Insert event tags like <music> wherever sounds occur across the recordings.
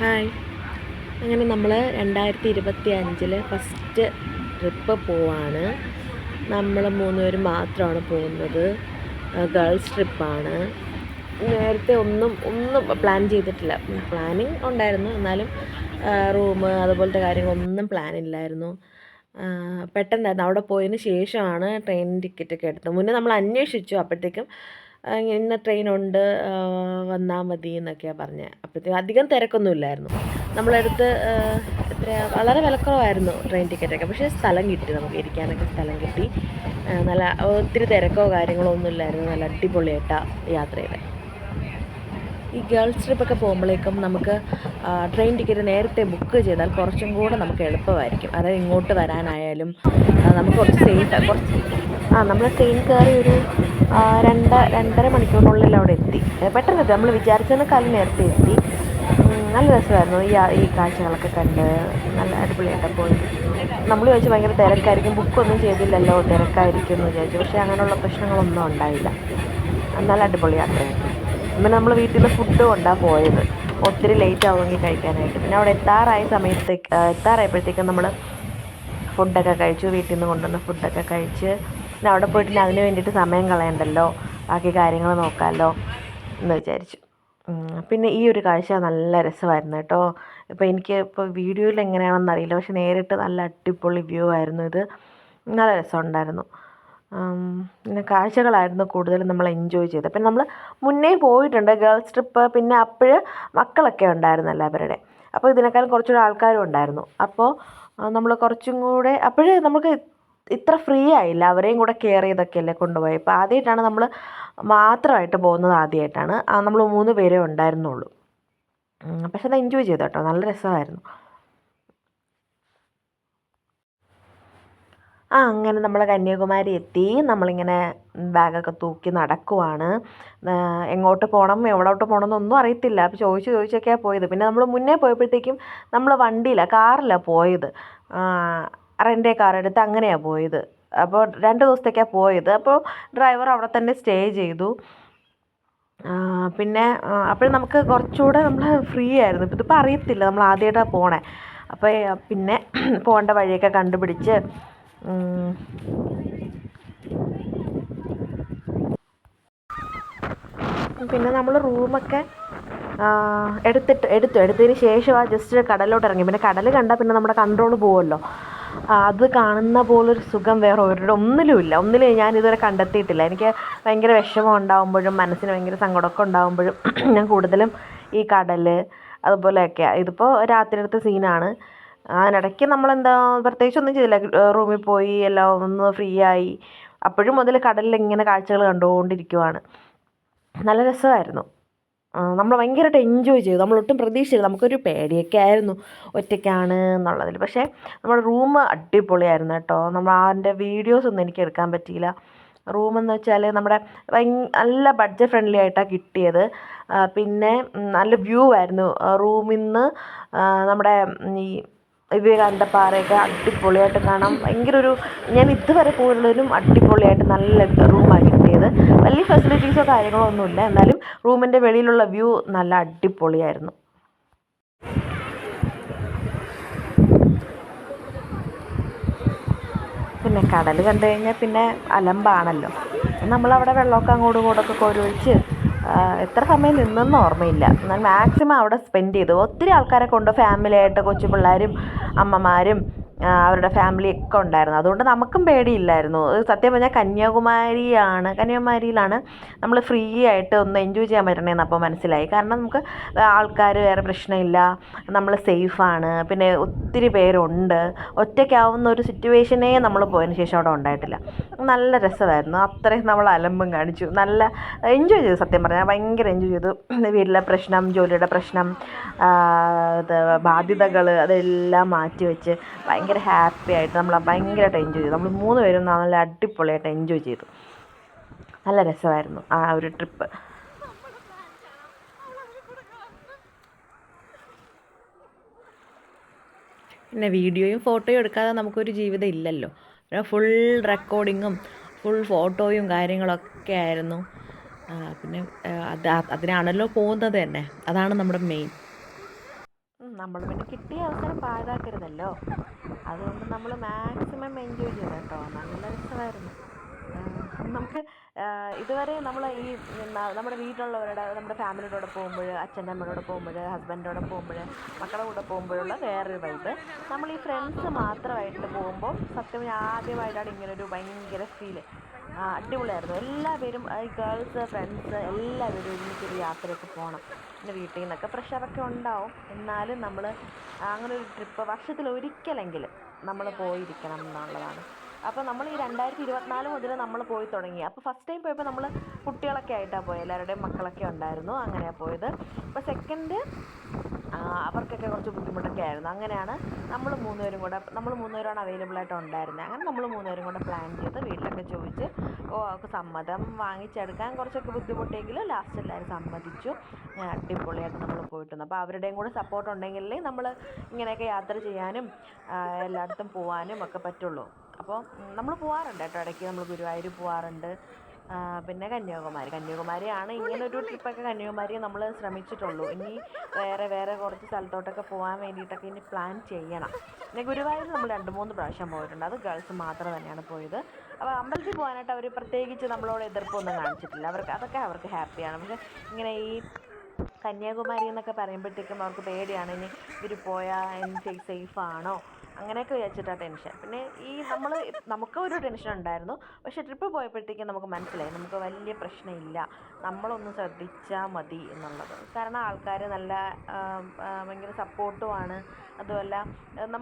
Hi അങ്ങനെ നമ്മൾ രണ്ടായിരത്തി ഇരുപത്തി അഞ്ചിൽ ഫസ്റ്റ് ട്രിപ്പ് പോവാണ്. നമ്മൾ മൂന്നുപേരും മാത്രമാണ് പോകുന്നത്. ഗേൾസ് ട്രിപ്പാണ് നേരത്തെ ഒന്നും ഒന്നും പ്ലാൻ ചെയ്തിട്ടില്ല. പ്ലാനിങ് ഉണ്ടായിരുന്നു. എന്നാലും റൂം അതുപോലത്തെ കാര്യങ്ങളൊന്നും പ്ലാൻ ഇല്ലായിരുന്നു. പെട്ടെന്നായിരുന്നു. അവിടെ പോയതിന് ശേഷമാണ് ട്രെയിൻ ടിക്കറ്റൊക്കെ എടുത്തത്. മുന്നേ നമ്മൾ അന്വേഷിച്ചു. അപ്പോഴത്തേക്കും ഇന്ന ട്രെയിനുണ്ട് വന്നാൽ മതി എന്നൊക്കെയാണ് പറഞ്ഞത് അപ്പോഴത്തേക്കും അധികം തിരക്കൊന്നും ഇല്ലായിരുന്നു. നമ്മളടുത്ത് എത്രയാണ് വളരെ വിലക്കുറവായിരുന്നു ട്രെയിൻ ടിക്കറ്റൊക്കെ. പക്ഷേ സ്ഥലം കിട്ടി നമുക്ക് ഇരിക്കാനൊക്കെ സ്ഥലം കിട്ടി. നല്ല ഒത്തിരി തിരക്കോ കാര്യങ്ങളോ ഒന്നും ഇല്ലായിരുന്നു. നല്ല അടിപൊളിയായിട്ടാണ് യാത്രയുടെ. ഈ ഗേൾസ് ട്രിപ്പൊക്കെ പോകുമ്പോഴേക്കും നമുക്ക് ട്രെയിൻ ടിക്കറ്റ് നേരത്തെ ബുക്ക് ചെയ്താൽ കുറച്ചും കൂടെ നമുക്ക് എളുപ്പമായിരിക്കും. അതായത് ഇങ്ങോട്ട് വരാനായാലും നമുക്ക് കുറച്ച് സേഫ് കുറച്ച് ആ നമ്മൾ ട്രെയിൻ കയറി ഒരു രണ്ട് രണ്ടര മണിക്കൂറിനുള്ളിൽ അവിടെ എത്തി. പെട്ടെന്ന് എത്തി. നമ്മൾ വിചാരിച്ചതിനേക്കാളും നേരത്തെ എത്തി. നല്ല രസമായിരുന്നു. ഈ ഈ കാഴ്ചകളൊക്കെ കണ്ട് നല്ല അടിപൊളിയായിട്ട് പോയി. നമ്മൾ ചോദിച്ചു ഭയങ്കര തിരക്കായിരിക്കും. ബുക്കൊന്നും ചെയ്തില്ലല്ലോ തിരക്കായിരിക്കും എന്ന് വിചാരിച്ചു. പക്ഷേ അങ്ങനെയുള്ള പ്രശ്നങ്ങളൊന്നും ഉണ്ടായില്ല. നല്ല അടിപൊളി യാത്രയായിരുന്നു. പിന്നെ നമ്മൾ വീട്ടിൽ നിന്ന് ഫുഡ് കൊണ്ടാണ് പോയത്. ഒത്തിരി ലേറ്റ് ആവുമെങ്കിൽ കഴിക്കാനായിട്ട്. പിന്നെ അവിടെ എത്താറായ സമയത്തേക്ക് എത്താറായപ്പോഴത്തേക്കും നമ്മൾ ഫുഡൊക്കെ കഴിച്ചു. വീട്ടിൽ നിന്ന് കൊണ്ടുവന്ന ഫുഡൊക്കെ കഴിച്ച് പിന്നെ അവിടെ പോയിട്ട് പിന്നെ അതിന് വേണ്ടിയിട്ട് സമയം കളയണ്ടല്ലോ. ബാക്കി കാര്യങ്ങൾ നോക്കാമല്ലോ എന്ന് വിചാരിച്ചു. പിന്നെ ഈ ഒരു കാഴ്ച നല്ല രസമായിരുന്നു കേട്ടോ. ഇപ്പോൾ എനിക്ക് ഇപ്പോൾ വീഡിയോയിൽ എങ്ങനെയാണെന്ന് അറിയില്ല. പക്ഷെ നേരിട്ട് നല്ല അടിപൊളി വ്യൂ ആയിരുന്നു ഇത്. നല്ല രസമുണ്ടായിരുന്നു. പിന്നെ കാഴ്ചകളായിരുന്നു കൂടുതലും നമ്മൾ എൻജോയ് ചെയ്തത്. പിന്നെ നമ്മൾ മുന്നേ പോയിട്ടുണ്ട് ഗേൾസ് ട്രിപ്പ് പിന്നെ അപ്പോൾ മക്കളൊക്കെ ഉണ്ടായിരുന്നു അവരുടെ അപ്പോൾ ഇതിനേക്കാളും കുറച്ചുകൂടെ ആൾക്കാരും ഉണ്ടായിരുന്നു അപ്പോൾ നമ്മൾ കുറച്ചും കൂടെ അപ്പോഴേ നമുക്ക് ഇത്ര ഫ്രീ ആയില്ല. അവരെയും കൂടെ കെയർ ചെയ്തൊക്കെയല്ലേ കൊണ്ടുപോയത് അപ്പോൾ ആദ്യമായിട്ടാണ് നമ്മൾ മാത്രമായിട്ട് പോകുന്നത് ആദ്യമായിട്ടാണ് നമ്മൾ മൂന്ന് പേരേ ഉണ്ടായിരുന്നുള്ളൂ. പക്ഷെ അത് എൻജോയ് ചെയ്തു കേട്ടോ നല്ല രസമായിരുന്നു. ആ അങ്ങനെ നമ്മൾ കന്യാകുമാരി എത്തി. നമ്മളിങ്ങനെ ബാഗൊക്കെ തൂക്കി നടക്കുവാണ്. എങ്ങോട്ട് പോകണം എവിടോട്ട് പോകണം എന്നൊന്നും അറിയത്തില്ല. അപ്പോൾ ചോദിച്ച് ചോദിച്ചൊക്കെയാണ് പോയത്. പിന്നെ നമ്മൾ മുന്നേ പോയപ്പോഴത്തേക്കും നമ്മൾ വണ്ടിയിലാണ് കാറിലാണ് പോയത്. റെന്റേ കാർ എടുത്ത് അങ്ങനെയാണ് പോയത്. അപ്പോൾ രണ്ട് ദിവസത്തേക്കാണ് പോയത്. അപ്പോൾ ഡ്രൈവർ അവിടെ തന്നെ സ്റ്റേ ചെയ്തു. പിന്നെ അപ്പോഴും നമുക്ക് കുറച്ചുകൂടെ നമ്മൾ ഫ്രീ ആയിരുന്നു. ഇപ്പം ഇതിപ്പോൾ അറിയത്തില്ല നമ്മൾ ആദ്യമായിട്ടാണ് പോണേ. അപ്പോൾ പിന്നെ <clears throat> പോകേണ്ട വഴിയൊക്കെ കണ്ടുപിടിച്ച് പിന്നെ നമ്മൾ റൂമൊക്കെ എടുത്തിട്ട് എടുത്തു. എടുത്തതിന് ശേഷം ആ ജസ്റ്റ് കടലിലോട്ട് ഇറങ്ങി. പിന്നെ കടൽ കണ്ടാൽ പിന്നെ നമ്മുടെ കൺട്രോൾ പോവുമല്ലോ ആ, അത് കാണുന്ന പോലൊരു സുഖം വേറെ ഒരിടം ഒന്നിലുമില്ല. ഒന്നിലും ഞാൻ ഇതുവരെ കണ്ടെത്തിയിട്ടില്ല. എനിക്ക് ഭയങ്കര വിഷമം ഉണ്ടാകുമ്പോഴും മനസ്സിന് ഭയങ്കര സങ്കടമൊക്കെ ഉണ്ടാകുമ്പോഴും <clears throat> ഞാൻ കൂടുതലും ഈ കടൽ അതുപോലെയൊക്കെയാണ് ഇതിപ്പോൾ രാത്രി എടുത്ത സീനാണ് അതിനിടയ്ക്ക് നമ്മളെന്താ പ്രത്യേകിച്ചൊന്നും ചെയ്തില്ല. റൂമിൽ പോയി എല്ലാം ഒന്ന് ഫ്രീ ആയി. അപ്പോഴും മുതൽ കടലിൽ ഇങ്ങനെ കാഴ്ചകൾ കണ്ടുകൊണ്ടിരിക്കുവാണ്. നല്ല രസമായിരുന്നു. നമ്മൾ ഭയങ്കരമായിട്ട് എൻജോയ് ചെയ്തു. നമ്മളൊട്ടും പ്രതീക്ഷിച്ചില്ല. നമുക്കൊരു പേടിയൊക്കെ ആയിരുന്നു ഒറ്റയ്ക്കാണ് എന്നുള്ളതിൽ. പക്ഷേ നമ്മുടെ റൂം അടിപൊളിയായിരുന്നു കേട്ടോ. നമ്മൾ അതിന്റെ വീഡിയോസൊന്നും എനിക്ക് എടുക്കാൻ പറ്റിയില്ല. റൂമെന്ന് വെച്ചാൽ നമ്മുടെ നല്ല ബഡ്ജറ്റ് ഫ്രണ്ട്ലി ആയിട്ടാണ് കിട്ടിയത്. പിന്നെ നല്ല വ്യൂ ആയിരുന്നു. റൂമിൽ നിന്ന് നമ്മുടെ ഈ വിവേകാനന്ദ പാറയൊക്കെ അടിപൊളിയായിട്ട് കാണാം. ഭയങ്കര ഒരു ഞാൻ ഇതുവരെ പോയുള്ളതിലും അടിപൊളിയായിട്ട് നല്ല റൂമാണ് കിട്ടിയത് വലിയ ഫെസിലിറ്റീസോ കാര്യങ്ങളോ ഒന്നുമില്ല. എന്നാലും റൂമിന്റെ വെളിയിലുള്ള വ്യൂ നല്ല അടിപൊളിയായിരുന്നു. പിന്നെ കടൽ കണ്ടു കഴിഞ്ഞാൽ പിന്നെ അലമ്പാണല്ലോ. നമ്മളവിടെ വെള്ളമൊക്കെ അങ്ങോട്ടും ഇങ്ങോട്ടൊക്കെ കോരി ഒഴിച്ച് എത്ര സമയം നിന്നെന്ന് ഓർമ്മയില്ല. എന്നാൽ മാക്സിമം അവിടെ സ്പെൻഡ് ചെയ്തു. ഒത്തിരി ആൾക്കാരെ കൊണ്ട് ഫാമിലിയായിട്ട് കൊച്ചു പിള്ളേരും അമ്മമാരും അവരുടെ ഫാമിലി ഒക്കെ ഉണ്ടായിരുന്നു. അതുകൊണ്ട് നമുക്കും പേടിയില്ലായിരുന്നു. സത്യം പറഞ്ഞാൽ കന്യാകുമാരിയാണ് കന്യാകുമാരിയിലാണ് നമ്മൾ ഫ്രീ ആയിട്ട് ഒന്ന് എൻജോയ് ചെയ്യാൻ പറ്റണേന്ന് അപ്പോൾ മനസ്സിലായി. കാരണം നമുക്ക് ആൾക്കാർ വേറെ പ്രശ്നമില്ല നമ്മൾ സേഫാണ് പിന്നെ ഒത്തിരി പേരുണ്ട്. ഒറ്റയ്ക്കാവുന്ന ഒരു സിറ്റുവേഷനേ നമ്മൾ പോയതിന് ശേഷം അവിടെ ഉണ്ടായിട്ടില്ല. നല്ല രസമായിരുന്നു. അത്രയും നമ്മൾ അലമ്പും കാണിച്ചു. നല്ല എൻജോയ് ചെയ്തു സത്യം പറഞ്ഞാൽ ഭയങ്കര എൻജോയ് ചെയ്തു. വീട്ടിലെ പ്രശ്നം ജോലിയുടെ പ്രശ്നം ബാധ്യതകൾ അതെല്ലാം മാറ്റി വെച്ച് ഭയങ്കര ഹാപ്പി ആയിട്ട് നമ്മൾ ഭയങ്കരമായിട്ട് എൻജോയ് ചെയ്തു. നമ്മൾ മൂന്ന് പേരും നല്ല അടിപൊളിയായിട്ട് എൻജോയ് ചെയ്തു. നല്ല രസമായിരുന്നു ആ ഒരു ട്രിപ്പ് പിന്നെ വീഡിയോയും ഫോട്ടോയും എടുക്കാതെ നമുക്കൊരു ജീവിതം ഇല്ലല്ലോ. പിന്നെ ഫുൾ റെക്കോർഡിങ്ങും ഫുൾ ഫോട്ടോയും കാര്യങ്ങളൊക്കെ ആയിരുന്നു. പിന്നെ അത് അതിനാണല്ലോ പോകുന്നത് തന്നെ. അതാണ് നമ്മുടെ മെയിൻ നമ്മൾ പിന്നെ കിട്ടിയ അവസരം പാഴാക്കരുതല്ലോ. അതുകൊണ്ട് നമ്മൾ മാക്സിമം എൻജോയ് ചെയ്തു കേട്ടോ നല്ല രസമായിരുന്നു. നമുക്ക് ഇതുവരെ നമ്മൾ ഈ നമ്മുടെ വീട്ടിലുള്ളവരുടെ നമ്മുടെ ഫാമിലിയുടെ കൂടെ പോകുമ്പോൾ അച്ഛന്റെ അമ്മയുടെ പോകുമ്പോൾ ഹസ്ബൻഡിന്റെ കൂടെ പോകുമ്പോൾ മക്കളുടെ കൂടെ പോകുമ്പോഴുള്ള വേറൊരു വൈബ് നമ്മൾ ഈ ഫ്രണ്ട്സ് മാത്രമായിട്ട് പോകുമ്പോൾ സത്യം ഞാൻ ആദ്യമായിട്ടാണ് ഇങ്ങനെ ഇങ്ങനൊരു ഭയങ്കര ഫീൽ അടിപൊളിയായിരുന്നു. എല്ലാവരും ഈ ഗേൾസ് ഫ്രണ്ട്സ് എല്ലാവരും ഒരുമിച്ചൊരു യാത്രയൊക്കെ പോകണം പിന്നെ വീട്ടിൽ നിന്നൊക്കെ പ്രഷറൊക്കെ ഉണ്ടാവും. എന്നാലും നമ്മൾ അങ്ങനെ ഒരു ട്രിപ്പ് വർഷത്തിൽ ഒരിക്കലെങ്കിലും നമ്മൾ പോയിരിക്കണം എന്നുള്ളതാണ്. അപ്പോൾ നമ്മൾ ഈ രണ്ടായിരത്തി ഇരുപത്തിനാല് മുതൽ നമ്മൾ പോയി തുടങ്ങി. അപ്പോൾ ഫസ്റ്റ് ടൈം പോയപ്പോൾ നമ്മൾ കുട്ടികളൊക്കെ ആയിട്ടാണ് പോയത് എല്ലാവരുടെയും മക്കളൊക്കെ ഉണ്ടായിരുന്നു. അങ്ങനെയാണ് പോയത്. അപ്പോൾ സെക്കൻഡ് അവർക്കൊക്കെ കുറച്ച് ബുദ്ധിമുട്ടൊക്കെ ആയിരുന്നു. അങ്ങനെയാണ് നമ്മൾ മൂന്നുപേരും കൂടെ നമ്മൾ മൂന്നുപേരാണ് അവൈലബിൾ ആയിട്ട് ഉണ്ടായിരുന്നത് അങ്ങനെ നമ്മൾ മൂന്നുപേരും കൂടെ പ്ലാൻ ചെയ്ത് വീട്ടിലൊക്കെ ചോദിച്ച് സമ്മതം വാങ്ങിച്ചെടുക്കാൻ കുറച്ചൊക്കെ ബുദ്ധിമുട്ടെങ്കിലും ലാസ്റ്റ് എല്ലാവരും സമ്മതിച്ചു. അടിപൊളിയായിട്ട് നമ്മൾ പോയിട്ടുണ്ട്. അപ്പോൾ അവരുടെയും കൂടെ സപ്പോർട്ട് ഉണ്ടെങ്കിലേ നമ്മൾ ഇങ്ങനെയൊക്കെ യാത്ര ചെയ്യാനും എല്ലായിടത്തും പോകാനും ഒക്കെ പറ്റുള്ളൂ. അപ്പോൾ നമ്മൾ പോകാറുണ്ട് കേട്ടോ. ഇടയ്ക്ക് നമ്മൾ ഗുരുവായൂർ പോകാറുണ്ട് പിന്നെ കന്യാകുമാരി. കന്യാകുമാരിയാണ് ഇങ്ങനൊരു ട്രിപ്പൊക്കെ കന്യാകുമാരി നമ്മൾ ശ്രമിച്ചിട്ടുള്ളൂ. ഇനി വേറെ വേറെ കുറച്ച് സ്ഥലത്തോട്ടൊക്കെ പോകാൻ വേണ്ടിയിട്ടൊക്കെ ഇനി പ്ലാൻ ചെയ്യണം. പിന്നെ ഗുരുവായൂർ നമ്മൾ രണ്ട് മൂന്ന് പ്രാവശ്യം പോയിട്ടുണ്ട്. അത് ഗേൾസ് മാത്രം തന്നെയാണ് പോയത്. അപ്പോൾ അമ്പലത്തിൽ പോകാനായിട്ട് അവർ പ്രത്യേകിച്ച് നമ്മളോട് എതിർപ്പൊന്നും കാണിച്ചിട്ടില്ല. അവർക്ക് അതൊക്കെ അവർക്ക് ഹാപ്പിയാണ്. പക്ഷേ ഇങ്ങനെ ഈ കന്യാകുമാരി എന്നൊക്കെ പറയുമ്പോഴത്തേക്കും അവർക്ക് പേടിയാണ്. ഇനി ഇവർ പോയാൽ സേഫ് ആണോ അങ്ങനെയൊക്കെ വിചാരിച്ചിട്ടാണ് ടെൻഷൻ പിന്നെ ഈ നമ്മൾ നമുക്ക് ഒരു ടെൻഷൻ ഉണ്ടായിരുന്നു. പക്ഷേ ട്രിപ്പ് പോയപ്പോഴത്തേക്കും നമുക്ക് മനസ്സിലായി. നമുക്ക് വലിയ പ്രശ്നമില്ല. നമ്മളൊന്ന് ശ്രദ്ധിച്ചാൽ മതി എന്നുള്ളത്. കാരണം ആൾക്കാർ നല്ല ഭയങ്കര സപ്പോർട്ടുമാണ് അതുമല്ല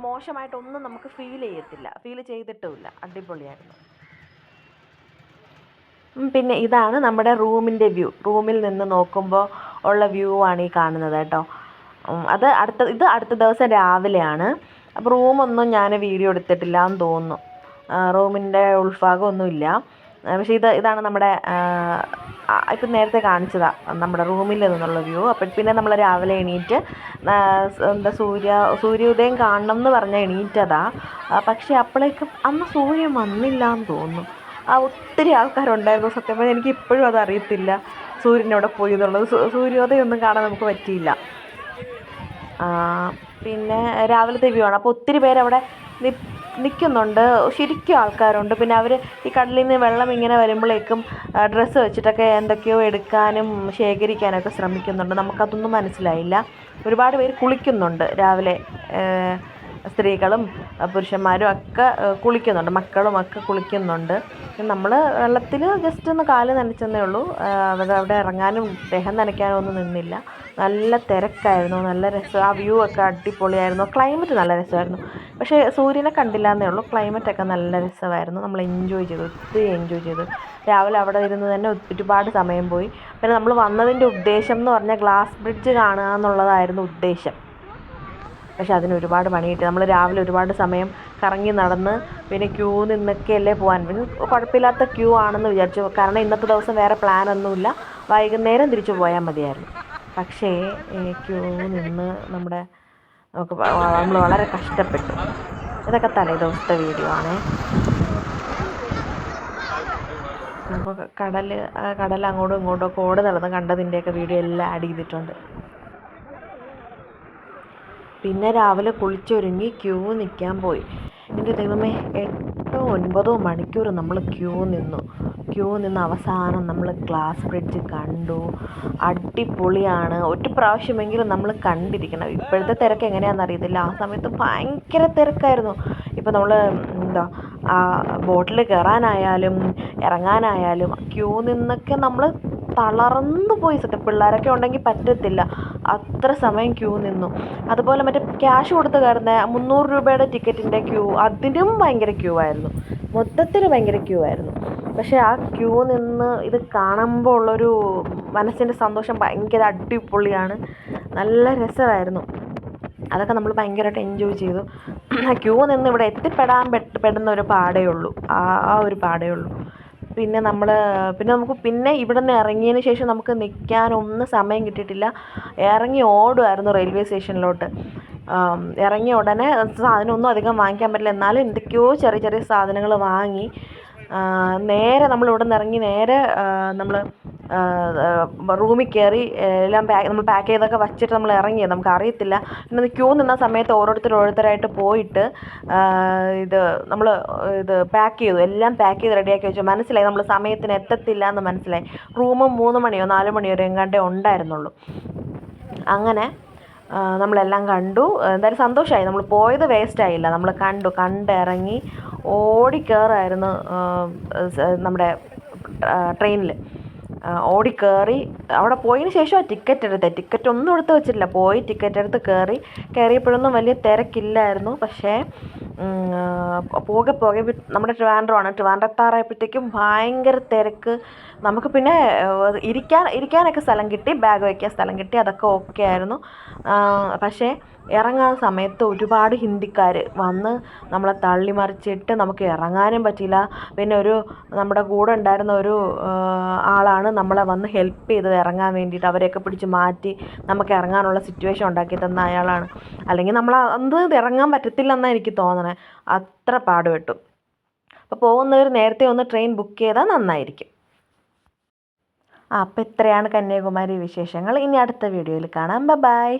മോശമായിട്ടൊന്നും നമുക്ക് ഫീൽ ചെയ്യത്തില്ല. ഫീൽ ചെയ്തിട്ടുമില്ല. അടിപൊളിയായിരുന്നു. പിന്നെ ഇതാണ് നമ്മുടെ റൂമിന്റെ വ്യൂ. റൂമിൽ നിന്ന് നോക്കുമ്പോൾ ഉള്ള വ്യൂ ആണ് ഈ കാണുന്നത് കേട്ടോ. അത് അടുത്ത ഇത് അടുത്ത ദിവസം രാവിലെയാണ്. അപ്പോൾ റൂമൊന്നും ഞാൻ വീഡിയോ എടുത്തിട്ടില്ല എന്ന് തോന്നുന്നു റൂമിന്റെ ഉൾഭാഗമൊന്നുമില്ല. പക്ഷേ ഇത് ഇതാണ് നമ്മുടെ ഇപ്പം നേരത്തെ കാണിച്ചതാണ് നമ്മുടെ റൂമിൽ നിന്നുള്ള വ്യൂ. അപ്പം പിന്നെ നമ്മൾ രാവിലെ എണീറ്റ് എന്താ സൂര്യ സൂര്യോദയം കാണണം എന്ന് പറഞ്ഞാൽ എണീറ്റതാ. പക്ഷേ അപ്പോഴേക്കും അന്ന് സൂര്യൻ വന്നില്ല എന്ന് തോന്നുന്നു. ആ ഒത്തിരി ആൾക്കാരുണ്ടായിരുന്നു സത്യം പറഞ്ഞാൽ. എനിക്ക് ഇപ്പോഴും അത് അറിയത്തില്ല സൂര്യൻ അവിടെ പോയി എന്നുള്ളത്. സൂര്യോദയം ഒന്നും കാണാൻ നമുക്ക് പറ്റിയില്ല. പിന്നെ രാവിലത്തെ വ്യൂ ആണ് അപ്പോൾ ഒത്തിരി പേര് അവിടെ നിൽക്കുന്നുണ്ട് ശരിക്കും ആൾക്കാരുണ്ട്. പിന്നെ അവർ ഈ കടലിൽ നിന്ന് വെള്ളം ഇങ്ങനെ വരുമ്പോഴേക്കും ഡ്രസ്സ് വെച്ചിട്ടൊക്കെ എന്തൊക്കെയോ എടുക്കാനും ശേഖരിക്കാനൊക്കെ ശ്രമിക്കുന്നുണ്ട്. നമുക്കതൊന്നും മനസ്സിലായില്ല. ഒരുപാട് പേര് കുളിക്കുന്നുണ്ട് രാവിലെ സ്ത്രീകളും പുരുഷന്മാരും ഒക്കെ കുളിക്കുന്നുണ്ട്. മക്കളും ഒക്കെ കുളിക്കുന്നുണ്ട്. നമ്മൾ വെള്ളത്തിൽ ജസ്റ്റ് ഒന്ന് കാൽ നനച്ചെന്നേ ഉള്ളൂ. അവിടെ അവിടെ ഇറങ്ങാനും ദേഹം നനയ്ക്കാനും ഒന്നും നിന്നില്ല. നല്ല തിരക്കായിരുന്നു. നല്ല രസം. ആ വ്യൂ ഒക്കെ അടിപൊളിയായിരുന്നു. ക്ലൈമറ്റ് നല്ല രസമായിരുന്നു. പക്ഷേ സൂര്യനെ കണ്ടില്ല എന്നേ ഉള്ളൂ ക്ലൈമറ്റൊക്കെ നല്ല രസമായിരുന്നു. നമ്മൾ എൻജോയ് ചെയ്തു. ഒത്തിരി എൻജോയ് ചെയ്തു. രാവിലെ അവിടെ ഇരുന്ന് തന്നെ ഒരുപാട് സമയം പോയി. പിന്നെ നമ്മൾ വന്നതിന്റെ ഉദ്ദേശം എന്ന് പറഞ്ഞാൽ ഗ്ലാസ് ബ്രിഡ്ജ് കാണുക എന്നുള്ളതായിരുന്നു ഉദ്ദേശം. പക്ഷെ അതിന് ഒരുപാട് പണി കിട്ടി നമ്മൾ രാവിലെ ഒരുപാട് സമയം കറങ്ങി നടന്ന് പിന്നെ ക്യൂ നിന്നൊക്കെയല്ലേ പോകാൻ പിന്നെ കുഴപ്പമില്ലാത്ത ക്യൂ ആണെന്ന് വിചാരിച്ചു. കാരണം ഇന്നത്തെ ദിവസം വേറെ പ്ലാനൊന്നുമില്ല വൈകുന്നേരം തിരിച്ചു പോയാൽ മതിയായിരുന്നു. പക്ഷേ ക്യൂ നിന്ന് നമ്മുടെ നമുക്ക് നമ്മൾ വളരെ കഷ്ടപ്പെട്ടു. ഇതൊക്കെ തലേ ദിവസത്തെ വീഡിയോ ആണ്. അപ്പോൾ കടൽ കടൽ അങ്ങോട്ടും ഇങ്ങോട്ടും ഒക്കെ ഓടി നടന്ന് കണ്ടതിന്റെയൊക്കെ വീഡിയോ എല്ലാം ആഡ് ചെയ്തിട്ടുണ്ട്. പിന്നെ രാവിലെ കുളിച്ചൊരുങ്ങി ക്യൂ നിൽക്കാൻ പോയി. എന്റെ ദൈവമേ എട്ടോ ഒൻപതോ മണിക്കൂർ നമ്മൾ ക്യൂ നിന്നു. ക്യൂ നിന്ന് അവസാനം നമ്മൾ ഗ്ലാസ് ബ്രിഡ്ജ് കണ്ടു. അടിപൊളിയാണ്. ഒരു പ്രാവശ്യമെങ്കിലും നമ്മൾ കണ്ടിരിക്കണം. ഇപ്പോഴത്തെ തിരക്ക് എങ്ങനെയാണെന്ന് അറിയത്തില്ല. ആ സമയത്ത് ഭയങ്കര തിരക്കായിരുന്നു. ഇപ്പോൾ നമ്മൾ എന്താ ബോട്ടിൽ കയറാനായാലും ഇറങ്ങാനായാലും ക്യൂ നിന്നൊക്കെ നമ്മൾ തളർന്നു പോയി സത്യം. പിള്ളേരൊക്കെ ഉണ്ടെങ്കിൽ പറ്റത്തില്ല. അത്ര സമയം ക്യൂ നിന്നു. അതുപോലെ മറ്റേ ക്യാഷ് കൊടുത്ത് കയറുന്ന മുന്നൂറ് രൂപയുടെ ടിക്കറ്റിന്റെ ക്യൂ അതിനും ഭയങ്കര ക്യൂ ആയിരുന്നു. മൊത്തത്തിൽ ഭയങ്കര ക്യൂ ആയിരുന്നു. പക്ഷേ ആ ക്യൂ നിന്ന് ഇത് കാണുമ്പോൾ ഉള്ളൊരു മനസ്സിന്റെ സന്തോഷം ഭയങ്കര അടിപൊളിയാണ്. നല്ല രസമായിരുന്നു. അതൊക്കെ നമ്മൾ ഭയങ്കരമായിട്ട് എൻജോയ് ചെയ്തു. ക്യൂ നിന്ന് ഇവിടെ എത്തിപ്പെടാൻ പെടുന്ന ഒരു പാടേ ഉള്ളൂ. ആ ഒരു പാടേ ഉള്ളൂ. പിന്നെ നമ്മൾ പിന്നെ നമുക്ക് പിന്നെ ഇവിടെ നിന്ന് ഇറങ്ങിയതിന് ശേഷം നമുക്ക് നിൽക്കാനൊന്നും സമയം കിട്ടിയിട്ടില്ല. ഇറങ്ങി ഓടുമായിരുന്നു റെയിൽവേ സ്റ്റേഷനിലോട്ട്. ഇറങ്ങിയ ഉടനെ സാധനമൊന്നും അധികം വാങ്ങിക്കാൻ പറ്റില്ല. എന്നാലും എന്തൊക്കെയോ ചെറിയ ചെറിയ സാധനങ്ങൾ വാങ്ങി നേരെ നമ്മൾ ഇവിടെ നിന്ന് ഇറങ്ങി നേരെ നമ്മൾ റൂമിൽ കയറി എല്ലാം പാക്ക് നമ്മൾ പാക്ക് ചെയ്തൊക്കെ വച്ചിട്ട് നമ്മൾ ഇറങ്ങിയത് നമുക്ക് അറിയത്തില്ല പിന്നെ ക്യൂ നിന്ന സമയത്ത് ഓരോരുത്തർ ഓരോരുത്തരായിട്ട് പോയിട്ട് ഇത് നമ്മൾ ഇത് പാക്ക് ചെയ്തു. എല്ലാം പാക്ക് ചെയ്ത് റെഡിയാക്കി വെച്ചു. മനസ്സിലായി? നമ്മൾ സമയത്തിന് എത്തത്തില്ല എന്ന് മനസ്സിലായി. റൂം മൂന്ന് മണിയോ നാല് മണിയോ എങ്ങാണ്ടേ ഉണ്ടായിരുന്നുള്ളൂ. അങ്ങനെ നമ്മളെല്ലാം കണ്ടു. എന്തായാലും സന്തോഷമായി നമ്മൾ പോയത് വേസ്റ്റ് ആയില്ല. നമ്മൾ കണ്ടു. കണ്ടിറങ്ങി ഓടിക്കയറായിരുന്നു നമ്മുടെ ട്രെയിനിൽ ഓടിക്കയറി അവിടെ പോയതിന് ശേഷം ടിക്കറ്റ് എടുത്തത് ടിക്കറ്റ് ഒന്നും എടുത്ത് വെച്ചിട്ടില്ല. പോയി ടിക്കറ്റ് എടുത്ത് കയറി കയറിയപ്പോഴൊന്നും വലിയ തിരക്കില്ലായിരുന്നു. പക്ഷേ പോകെ പോകെ നമ്മുടെ ട്രിവാൻഡ്രമാണ്. ട്രിവാൻഡ്രത്താറായപ്പോഴത്തേക്കും ഭയങ്കര തിരക്ക്. നമുക്ക് പിന്നെ ഇരിക്കാൻ ഇരിക്കാനൊക്കെ സ്ഥലം കിട്ടി. ബാഗ് വയ്ക്കാൻ സ്ഥലം കിട്ടി. അതൊക്കെ ഓക്കെ ആയിരുന്നു. പക്ഷേ ഇറങ്ങാൻ സമയത്ത് ഒരുപാട് ഹിന്ദിക്കാർ വന്ന് നമ്മളെ തള്ളി തള്ളിമറിച്ചിട്ട് നമുക്ക് ഇറങ്ങാനും പറ്റിയില്ല പിന്നെ ഒരു നമ്മുടെ കൂടെ ഉണ്ടായിരുന്ന ഒരു ആളാണ് നമ്മളെ വന്ന് ഹെൽപ്പ് ചെയ്തത് ഇറങ്ങാൻ വേണ്ടിയിട്ട്. അവരെയൊക്കെ പിടിച്ച് മാറ്റി നമുക്ക് ഇറങ്ങാനുള്ള സിറ്റുവേഷൻ ഉണ്ടാക്കി തന്ന അയാളാണ്. അല്ലെങ്കിൽ നമ്മൾ ഇറങ്ങാൻ ഇറങ്ങാൻ പറ്റത്തില്ലെന്നാണ് എനിക്ക് തോന്നണേ. അത്ര പാടുപെട്ടു. അപ്പോൾ പോകുന്നവർ നേരത്തെ ഒന്ന് ട്രെയിൻ ബുക്ക് ചെയ്താൽ നന്നായിരിക്കും. ആ അപ്പോൾ ഇത്രയാണ് കന്യാകുമാരി വിശേഷങ്ങൾ. ഇനി അടുത്ത വീഡിയോയിൽ കാണാം. ബൈ